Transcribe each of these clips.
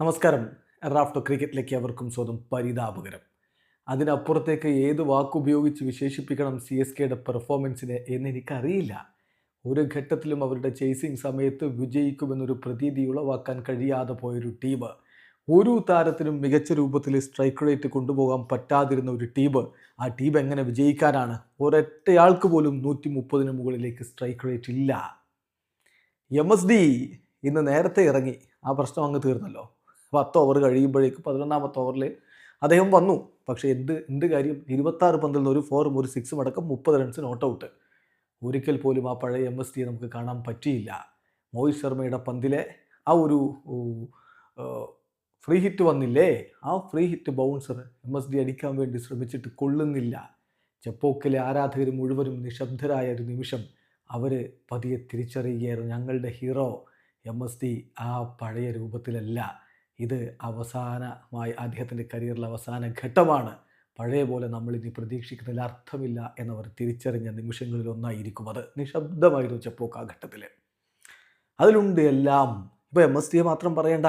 നമസ്കാരം. റാഫ്റ്റോ ക്രിക്കറ്റിലേക്ക് അവർക്കും സ്വന്തം പരിതാപകരം. അതിനപ്പുറത്തേക്ക് ഏത് വാക്കുപയോഗിച്ച് വിശേഷിപ്പിക്കണം സി എസ് കെയുടെ പെർഫോമൻസിനെ എന്ന് എനിക്കറിയില്ല ഒരു ഘട്ടത്തിലും അവരുടെ ചേസിങ് സമയത്ത് വിജയിക്കുമെന്നൊരു പ്രതീതി ഉളവാക്കാൻ കഴിയാതെ പോയൊരു ടീം ഒരു താരത്തിനും മികച്ച രൂപത്തിൽ സ്ട്രൈക്ക് റേറ്റ് കൊണ്ടുപോകാൻ പറ്റാതിരുന്ന ഒരു ടീം ആ ടീം എങ്ങനെ വിജയിക്കാനാണ്? ഒരൊറ്റയാൾക്ക് പോലും നൂറ്റി മുപ്പതിന് മുകളിലേക്ക് സ്ട്രൈക്ക് റേറ്റ് ഇല്ല. എം എസ് ഡി ഇന്ന് നേരത്തെ ഇറങ്ങി. ആ പ്രശ്നം അങ്ങ് തീർന്നല്ലോ. പത്ത് ഓവർ കഴിയുമ്പോഴേക്ക് പതിനൊന്നാമത്തെ ഓവറിൽ അദ്ദേഹം വന്നു. പക്ഷേ എന്ത് എന്ത് കാര്യം? ഇരുപത്താറ് പന്തിൽ നിന്ന് ഒരു ഫോറും ഒരു സിക്സും അടക്കം മുപ്പത് റൺസ് നോട്ട് ഔട്ട് ഒരിക്കൽ പോലും ആ പഴയ എം എസ് ടിയെ നമുക്ക് കാണാൻ പറ്റിയില്ല. മോഹിത് ശർമ്മയുടെ പന്തിലെ ആ ഒരു ഫ്രീ ഹിറ്റ് വന്നില്ലേ? ആ free hit bouncer M S D അടിക്കാൻ വേണ്ടി ശ്രമിച്ചിട്ട് കൊള്ളുന്നില്ല. ചെപ്പോക്കിലെ ആരാധകർ മുഴുവനും നിശബ്ദരായ ഒരു നിമിഷം അവർ പതിയെ തിരിച്ചറിയുകയായിരുന്നു. ഞങ്ങളുടെ ഹീറോ എം എസ് ഡി ആ പഴയ രൂപത്തിലല്ല. ഇത് അവസാനമായി അദ്ദേഹത്തിന്റെ കരിയറിലെ അവസാന ഘട്ടമാണ്. പഴയ പോലെ നമ്മൾ ഇനി പ്രതീക്ഷിക്കുന്നതിൽ അർത്ഥമില്ല എന്നവർ തിരിച്ചറിഞ്ഞ നിമിഷങ്ങളിലൊന്നായിരിക്കും അത്. നിശബ്ദമായിരുന്നു ചെപ്പോക്ക് ആ ഘട്ടത്തിൽ അതിലുണ്ട് എല്ലാം. ഇപ്പോൾ എം എസ് ടിയെ മാത്രം പറയണ്ട.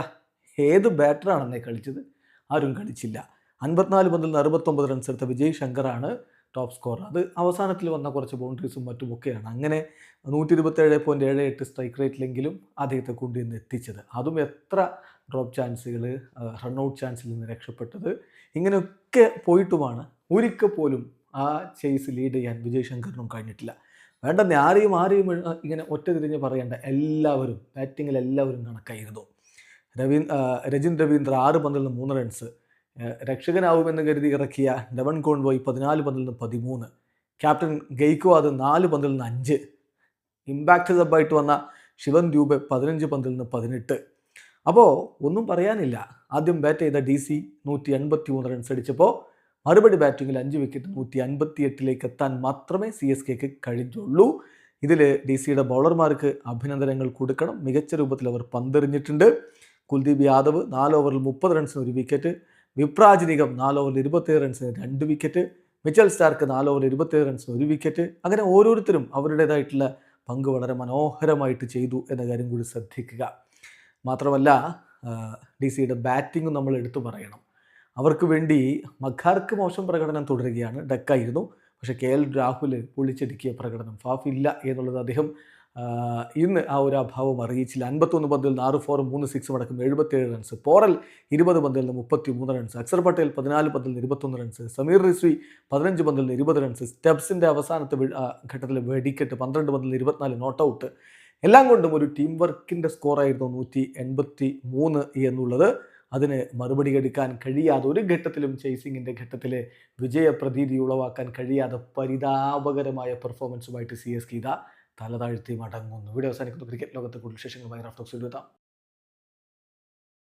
ഏത് ബാറ്ററാണെന്നേ കളിച്ചത്? ആരും കളിച്ചില്ല. അൻപത്തിനാല് പന്തിൽ നിന്ന് അറുപത്തൊമ്പത് റൺസ് എടുത്ത വിജയ് ശങ്കറാണ് ടോപ്പ് സ്കോർ അത് അവസാനത്തിൽ വന്ന കുറച്ച് ബൗണ്ടറീസും മറ്റുമൊക്കെയാണ്. അങ്ങനെ നൂറ്റി ഇരുപത്തേഴ് പോയിന്റ് ഏഴ് എട്ട് സ്ട്രൈക്ക് റേറ്റിലെങ്കിലും അദ്ദേഹത്തെ കൊണ്ടുവന്ന് എത്തിച്ചത്. അതും എത്ര ഡ്രോപ്പ് ചാൻസുകൾ റൺഔട്ട് ചാൻസിൽ നിന്ന് രക്ഷപ്പെട്ടത് ഇങ്ങനെയൊക്കെ പോയിട്ടുമാണ്. ഒരിക്കൽ പോലും ആ ചേസ് ലീഡ് ചെയ്യാൻ വിജയ് ശങ്കറിനും കഴിഞ്ഞിട്ടില്ല. വേണ്ടെന്ന് ആരെയും ആരെയും ഇങ്ങനെ ഒറ്റ തിരിഞ്ഞ് പറയേണ്ട എല്ലാവരും ബാറ്റിങ്ങിൽ എല്ലാവരും കണക്കായിരുന്നു. രവീന്ദ്ര രജിൻ രവീന്ദ്ര ആറ് പന്തിൽ നിന്ന് മൂന്ന് റൺസ് രക്ഷകനാവുമെന്ന് കരുതി ഇറക്കിയ ലെവൻ കോൺവോയ് പതിനാല് പന്തിൽ നിന്ന് പതിമൂന്ന്. ക്യാപ്റ്റൻ ഗെയ്ക്വാദ് നാല് പന്തിൽ നിന്ന് അഞ്ച്. ഇമ്പാക്റ്റ് സബായിട്ട് വന്ന ശിവൻ ദ്യൂബ് പതിനഞ്ച് പന്തിൽ നിന്ന് പതിനെട്ട്. അപ്പോൾ ഒന്നും പറയാനില്ല. ആദ്യം ബാറ്റ് ചെയ്ത ഡി സി നൂറ്റി എൺപത്തി മൂന്ന് റൺസ് അടിച്ചപ്പോൾ മറുപടി ബാറ്റിങ്ങിൽ അഞ്ച് വിക്കറ്റ് നൂറ്റി അൻപത്തി എട്ടിലേക്ക് എത്താൻ മാത്രമേ സി എസ് കെക്ക് കഴിഞ്ഞുള്ളൂ. ഇതിൽ ഡി സിയുടെ ബൗളർമാർക്ക് അഭിനന്ദനങ്ങൾ കൊടുക്കണം. മികച്ച രൂപത്തിൽ അവർ പന്തെറിഞ്ഞിട്ടുണ്ട്. കുൽദീപ് യാദവ് നാല് ഓവറിൽ മുപ്പത് റൺസിന് ഒരു വിക്കറ്റ് വിപ്രാജ് നിഗം നാല് ഓവറിൽ ഇരുപത്തേഴ് റൺസിന് രണ്ട് വിക്കറ്റ് മിച്ചൽ സ്റ്റാർക്ക് നാല് ഓവറിൽ ഇരുപത്തേഴ് റൺസിന് ഒരു വിക്കറ്റ്. അങ്ങനെ ഓരോരുത്തരും അവരുടേതായിട്ടുള്ള പങ്ക് വളരെ മനോഹരമായിട്ട് ചെയ്തു എന്ന കാര്യം കൂടി ശ്രദ്ധിക്കുക. മാത്രമല്ല ഡി സിയുടെ ബാറ്റിങ്ങും നമ്മൾ എടുത്തു പറയണം. അവർക്ക് വേണ്ടി മഖാർക്ക് മോശം പ്രകടനം തുടരുകയാണ്. ഡക്കായിരുന്നു. പക്ഷേ കെ എൽ രാഹുൽ പൊളിച്ചടുക്കിയ പ്രകടനം ഫാഫ് ഇല്ല എന്നുള്ളത് അദ്ദേഹം ഇന്ന് ആ ഒരു അഭാവം അറിയിച്ചില്ല. അൻപത്തൊന്ന് പന്തിൽ നിന്ന് ആറ് ഫോറും മൂന്ന് സിക്സും അടക്കം എഴുപത്തേഴ് റൺസ് പോറൽ ഇരുപത് പന്തിൽ നിന്ന് മുപ്പത്തി മൂന്ന് റൺസ് അക്സർ പട്ടേൽ പതിനാല് പന്തിൽ നിന്ന് ഇരുപത്തൊന്ന് റൺസ് സമീർ റിസ്വി പതിനഞ്ച് പന്തിൽ നിന്ന് ഇരുപത് റൺസ് സ്റ്റെപ്സിന്റെ അവസാനത്തെ ഘട്ടത്തിൽ വെടിക്കെട്ട് പന്ത്രണ്ട് പന്തിൽ നിന്ന് ഇരുപത്തിനാല് നോട്ട് ഔട്ട് എല്ലാം കൊണ്ടും ഒരു ടീം വർക്കിന്റെ സ്കോറായിരുന്നു നൂറ്റി എൺപത്തി മൂന്ന് എന്നുള്ളത്. അതിന് മറുപടി എടുക്കാൻ കഴിയാതെ ഒരു ഘട്ടത്തിലും ചേസിങ്ങിന്റെ ഘട്ടത്തിൽ വിജയപ്രതീതി ഉളവാക്കാൻ കഴിയാതെ പരിതാപകരമായ പെർഫോമൻസുമായിട്ട് സി എസ് കെ ഇതാ തലതാഴ്ത്തി മടങ്ങുന്നു. വീഡിയോ അവസാനിക്കുന്നു. ക്രിക്കറ്റ് ലോകത്തെ കൂടുതൽ വിശേഷങ്ങളുമായി റാഫ്റ്റോക്സ് എഴുതാം